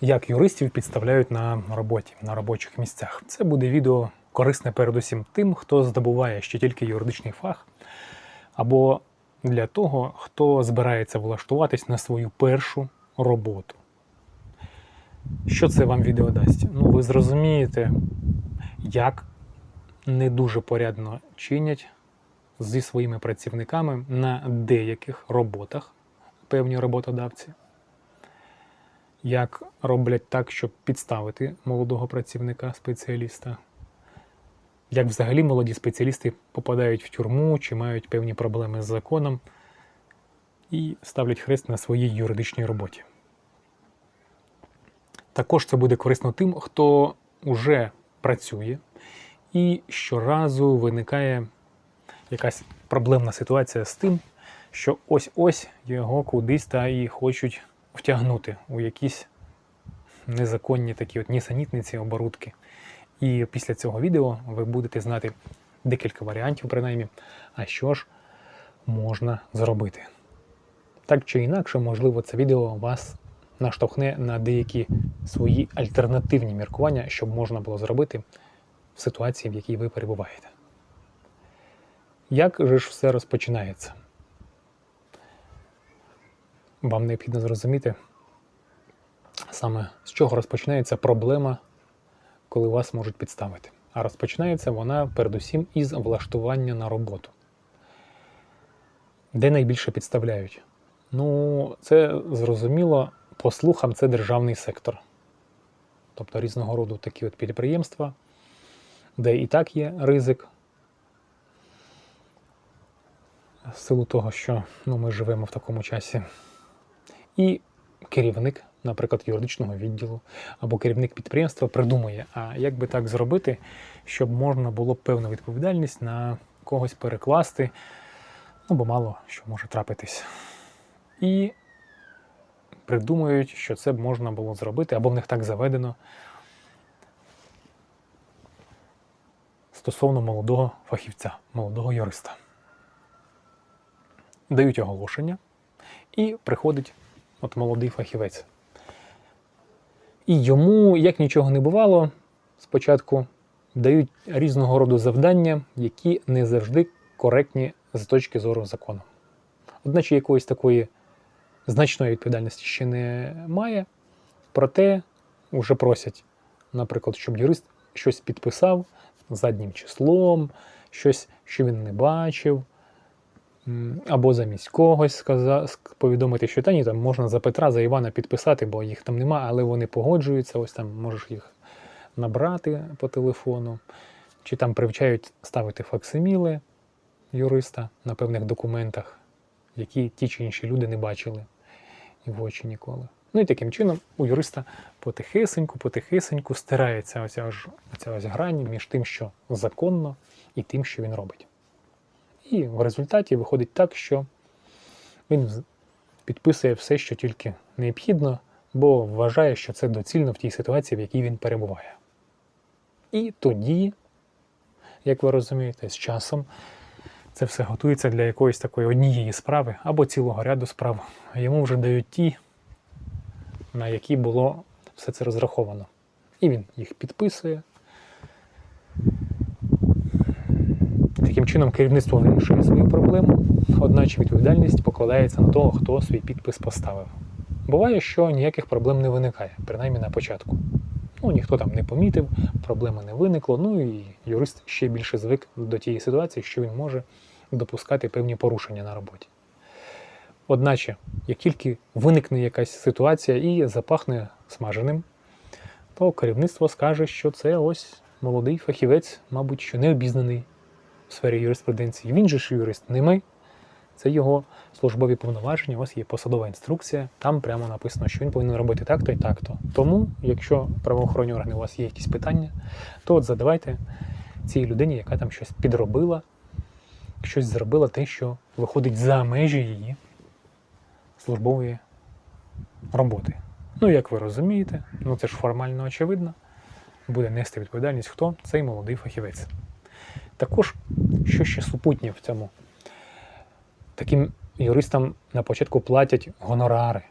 як юристів підставляють на роботі, на робочих місцях. Це буде відео корисне передусім тим, хто здобуває ще тільки юридичний фах, або для того, хто збирається влаштуватись на свою першу роботу. Що це вам відео дасть? Ну, ви зрозумієте, як не дуже порядно чинять зі своїми працівниками на деяких роботах певні роботодавці, як роблять так, щоб підставити молодого працівника, спеціаліста, як взагалі молоді спеціалісти попадають в тюрму чи мають певні проблеми з законом і ставлять хрест на своїй юридичній роботі. Також це буде корисно тим, хто вже працює, і щоразу виникає якась проблемна ситуація з тим, що ось-ось його кудись та і хочуть втягнути у якісь незаконні такі от нісенітниці, оборудки. І після цього відео ви будете знати декілька варіантів, принаймні, а що ж можна зробити. Так чи інакше, можливо, це відео вас наштовхне на деякі свої альтернативні міркування, щоб можна було зробити в ситуації, в якій ви перебуваєте. Як же ж все розпочинається? Вам необхідно зрозуміти саме з чого розпочинається проблема, коли вас можуть підставити. А розпочинається вона передусім із влаштування на роботу. Де найбільше підставляють? Ну, це зрозуміло, по слухам, це державний сектор. Тобто різного роду такі от підприємства, де і так є ризик, в силу того, що ну, ми живемо в такому часі. І керівник, наприклад, юридичного відділу або керівник підприємства придумує, а як би так зробити, щоб можна було певну відповідальність на когось перекласти, ну бо мало що може трапитись. І придумують, що це можна було зробити, або в них так заведено стосовно молодого фахівця, молодого юриста. Дають оголошення, і приходить от молодий фахівець. І йому, як нічого не бувало, спочатку дають різного роду завдання, які не завжди коректні з точки зору закону. Одначе якоїсь такої значної відповідальності ще немає, проте вже просять, наприклад, щоб юрист щось підписав заднім числом, щось, що він не бачив, або замість когось сказа, повідомити, що та ні, там можна за Петра, за Івана підписати, бо їх там нема, але вони погоджуються, ось там можеш їх набрати по телефону, чи там привчають ставити факсиміли юриста на певних документах, які ті чи інші люди не бачили і в очі ніколи. Ну і таким чином у юриста потихесеньку, потихесеньку стирається оця, оця ось грань між тим, що законно, і тим, що він робить. І в результаті виходить так, що він підписує все, що тільки необхідно, бо вважає, що це доцільно в тій ситуації, в якій він перебуває. І тоді, як ви розумієте, з часом це все готується для якоїсь такої однієї справи або цілого ряду справ. Йому вже дають ті, на які було все це розраховано. І він їх підписує. Таким чином, керівництво вирішує свою проблему, одначе відповідальність покладається на того, хто свій підпис поставив. Буває, що ніяких проблем не виникає, принаймні на початку. Ну, ніхто там не помітив, проблеми не виникло. Ну і юрист ще більше звик до тієї ситуації, що він може допускати певні порушення на роботі. Одначе, як тільки виникне якась ситуація і запахне смаженим, то керівництво скаже, що це ось молодий фахівець, мабуть, що не обізнаний в сфері юриспруденції. Він же ж юрист, не ми. Це його службові повноваження, ось є посадова інструкція, там прямо написано, що він повинен робити так-то і так-то. Тому, якщо правоохоронні органи у вас є якісь питання, то от задавайте цій людині, яка там щось підробила, щось зробила те, що виходить за межі її службової роботи. Ну, як ви розумієте, ну це ж формально очевидно, буде нести відповідальність хто? Цей молодий фахівець. Також, що ще супутнє в цьому? Таким юристам на початку платять гонорари.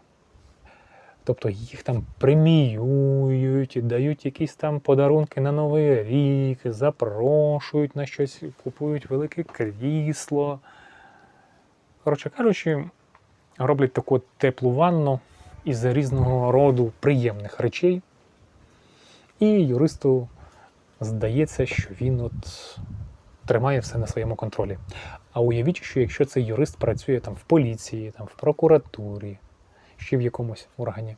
Тобто їх там преміюють, дають якісь там подарунки на Новий рік, запрошують на щось, купують велике крісло. Коротше кажучи, роблять таку теплу ванну із різного роду приємних речей. І юристу здається, що він от тримає все на своєму контролі. А уявіть, що якщо цей юрист працює там в поліції, там, в прокуратурі, ще в якомусь органі,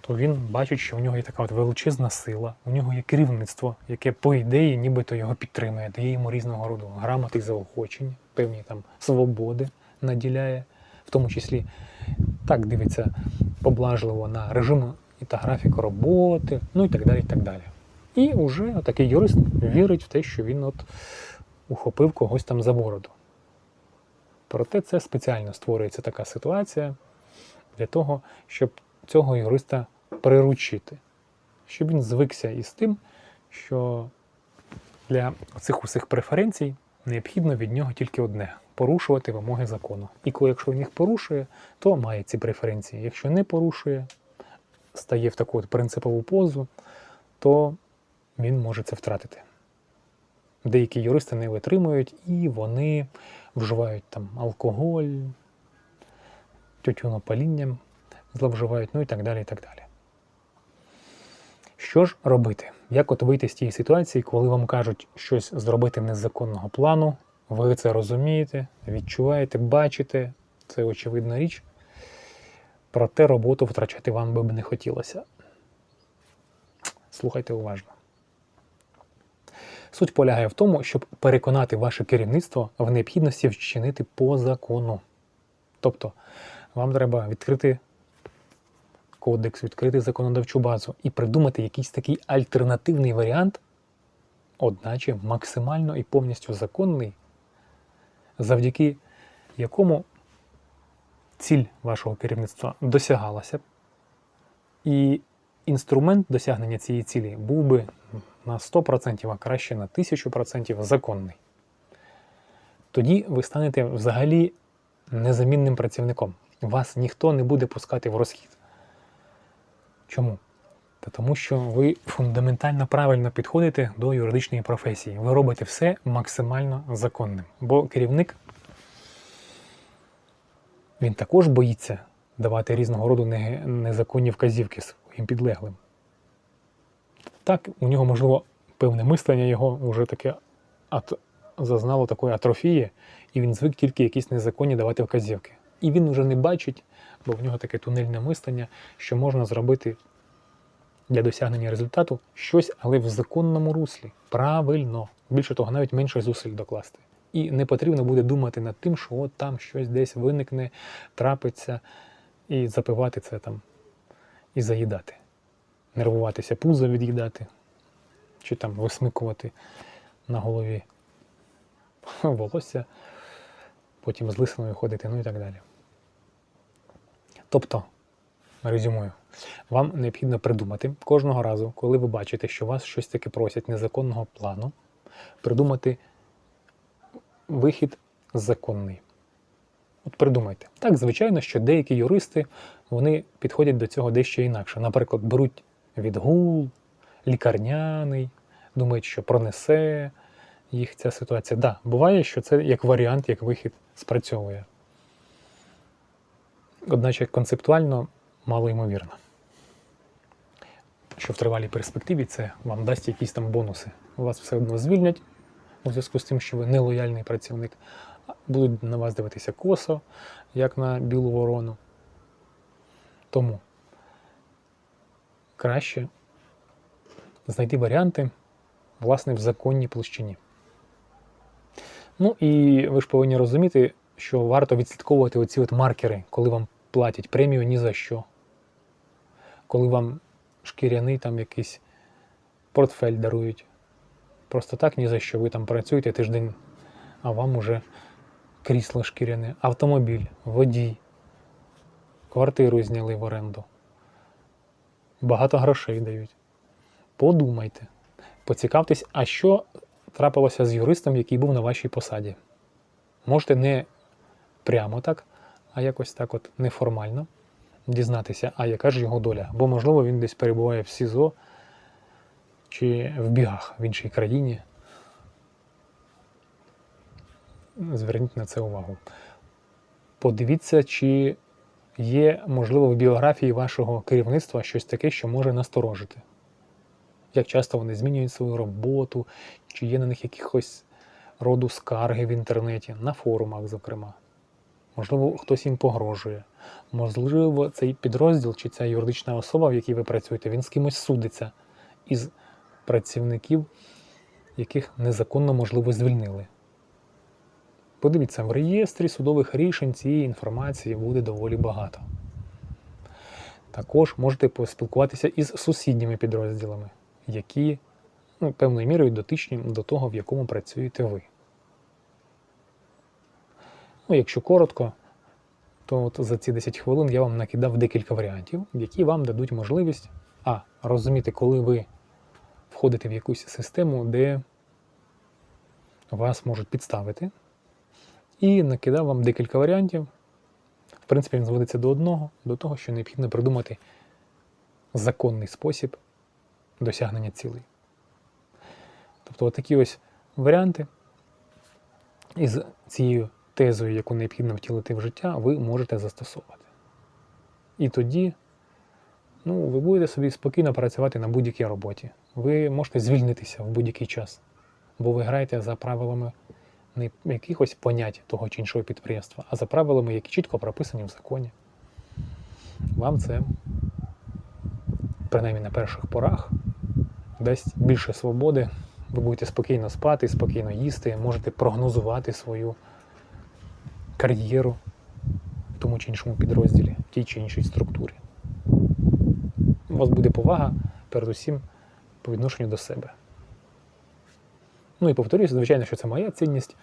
то він бачить, що в нього є така от величезна сила, у нього є керівництво, яке, по ідеї, нібито його підтримує, дає йому різного роду грамоти заохочень, певні там свободи наділяє, в тому числі так дивиться поблажливо на режим та графік роботи, ну і так далі. І так далі. І вже такий юрист вірить в те, що він от ухопив когось там за бороду. Проте це спеціально створюється така ситуація для того, щоб цього юриста приручити, щоб він звикся із тим, що для цих усіх преференцій необхідно від нього тільки одне порушувати вимоги закону. І коли якщо він їх порушує, то має ці преференції. Якщо не порушує, стає в таку от принципову позу, то він може це втратити. Деякі юристи не витримують і вони вживають там алкоголь, тютюнопалінням, зловживають, ну і так далі. і так далі. Що ж робити? Як от вийти з тієї ситуації, коли вам кажуть щось зробити незаконного плану, ви це розумієте, відчуваєте, бачите, це очевидна річ. Проте роботу втрачати вам би не хотілося. Слухайте уважно. Суть полягає в тому, щоб переконати ваше керівництво в необхідності вчинити по закону. Тобто, вам треба відкрити кодекс, відкрити законодавчу базу і придумати якийсь такий альтернативний варіант, одначе максимально і повністю законний, завдяки якому ціль вашого керівництва досягалася і інструмент досягнення цієї цілі був би на 100%, а краще на 1000% законний. Тоді ви станете взагалі незамінним працівником. Вас ніхто не буде пускати в розхід. Чому? Та тому що ви фундаментально правильно підходите до юридичної професії. Ви робите все максимально законним. Бо керівник він також боїться давати різного роду незаконні вказівки своїм підлеглим. Так, у нього, можливо, певне мислення його вже таке ат... зазнало такої атрофії, і він звик тільки якісь незаконні давати вказівки. І він вже не бачить, бо в нього таке тунельне мислення, що можна зробити для досягнення результату щось, але в законному руслі. Правильно. Більше того, навіть менше зусиль докласти. І не потрібно буде думати над тим, що от там щось десь виникне, трапиться, і запивати це там і заїдати. Нервуватися пузо від'їдати, чи там висмикувати на голові волосся, потім з лисиною ходити, ну і так далі. Тобто, резюмую, вам необхідно придумати кожного разу, коли ви бачите, що вас щось таке просять незаконного плану, придумати вихід законний. От придумайте. Так, звичайно, що деякі юристи вони підходять до цього дещо інакше. Наприклад, беруть відгул, лікарняний, думають, що пронесе їх ця ситуація. Так, да, буває, що це як варіант, як вихід спрацьовує. Одначе концептуально мало ймовірно. Що в тривалій перспективі це вам дасть якісь там бонуси. Вас все одно звільнять у зв'язку з тим, що ви нелояльний працівник, будуть на вас дивитися косо, як на білу ворону. Тому краще знайти варіанти, власне, в законній площині. Ну і ви ж повинні розуміти, що варто відслідковувати оці от маркери, коли вам платять премію ні за що. Коли вам шкіряний там якийсь портфель дарують. Просто так ні за що. Ви там працюєте тиждень, а вам уже крісло шкіряне, автомобіль, водій, квартиру зняли в оренду. Багато грошей дають. Подумайте, поцікавтесь, а що трапилося з юристом, який був на вашій посаді. Можете не прямо так, а якось так от неформально дізнатися, а яка ж його доля. Бо, можливо, він десь перебуває в СІЗО чи в бігах в іншій країні. Зверніть на це увагу. Подивіться, чи є, можливо, в біографії вашого керівництва щось таке, що може насторожити. Як часто вони змінюють свою роботу, чи є на них якихось роду скарги в інтернеті, на форумах, зокрема. Можливо, хтось їм погрожує. Можливо, цей підрозділ чи ця юридична особа, в якій ви працюєте, він з кимось судиться із працівників, яких незаконно, можливо, звільнили. Подивіться, в реєстрі судових рішень цієї інформації буде доволі багато. Також можете поспілкуватися із сусідніми підрозділами, які ну, певною мірою дотичні до того, в якому працюєте ви. Ну, якщо коротко, то от за ці 10 хвилин я вам накидав декілька варіантів, які вам дадуть можливість а. розуміти, коли ви входите в якусь систему, де вас можуть підставити. І накидав вам декілька варіантів. В принципі, він зводиться до одного, до того, що необхідно придумати законний спосіб досягнення цілей. Тобто, отакі ось варіанти із цією тезою, яку необхідно втілити в життя, ви можете застосовувати. І тоді ну, ви будете собі спокійно працювати на будь-якій роботі. Ви можете звільнитися в будь-який час, бо ви граєте за правилами не якихось понять того чи іншого підприємства, а за правилами, які чітко прописані в законі. Вам це, принаймні на перших порах, дасть більше свободи. Ви будете спокійно спати, спокійно їсти, можете прогнозувати свою кар'єру в тому чи іншому підрозділі, в тій чи іншій структурі. У вас буде повага, передусім, по відношенню до себе. Ну і повторюся, звичайно, що це моя цінність,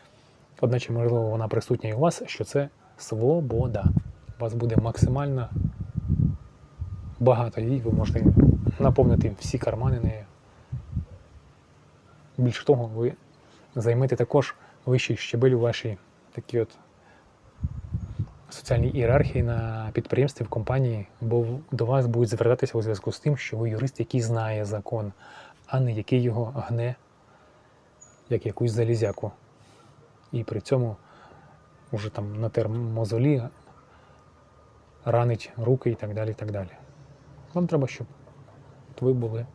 одначе, можливо, вона присутня і у вас, що це свобода. У вас буде максимально багато її, ви можете наповнити всі кармани нею. Більше того, ви займете також вищий щебель у вашій такій от соціальній ієрархії на підприємстві в компанії, бо до вас будуть звертатися у зв'язку з тим, що ви юрист, який знає закон, а не який його гне як якусь залізяку. І при цьому вже там натер мозолі, ранить руки і так далі. і так далі. Вам треба, щоб ви були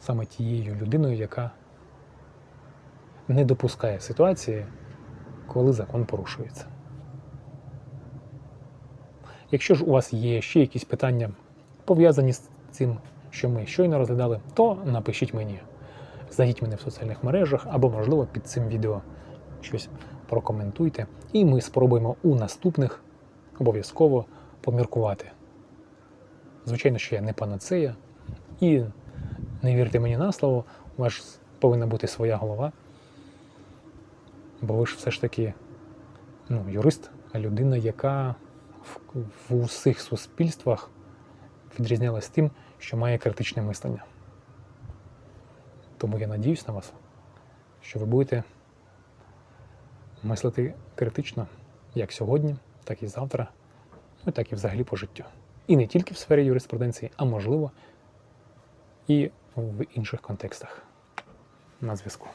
саме тією людиною, яка не допускає ситуації, коли закон порушується. Якщо ж у вас є ще якісь питання, пов'язані з цим, що ми щойно розглядали, то напишіть мені. Знайдіть мене в соціальних мережах або, можливо, під цим відео щось прокоментуйте. І ми спробуємо у наступних обов'язково поміркувати. Звичайно, що я не панацея. І не вірте мені на слово, у вас повинна бути своя голова. Бо ви ж все ж таки ну, юрист, а людина, яка в, в усіх суспільствах відрізнялась тим, що має критичне мислення. Тому я надіюсь на вас, що ви будете мислити критично як сьогодні, так і завтра, ну так і взагалі по життю. І не тільки в сфері юриспруденції, а можливо і в інших контекстах. На зв'язку.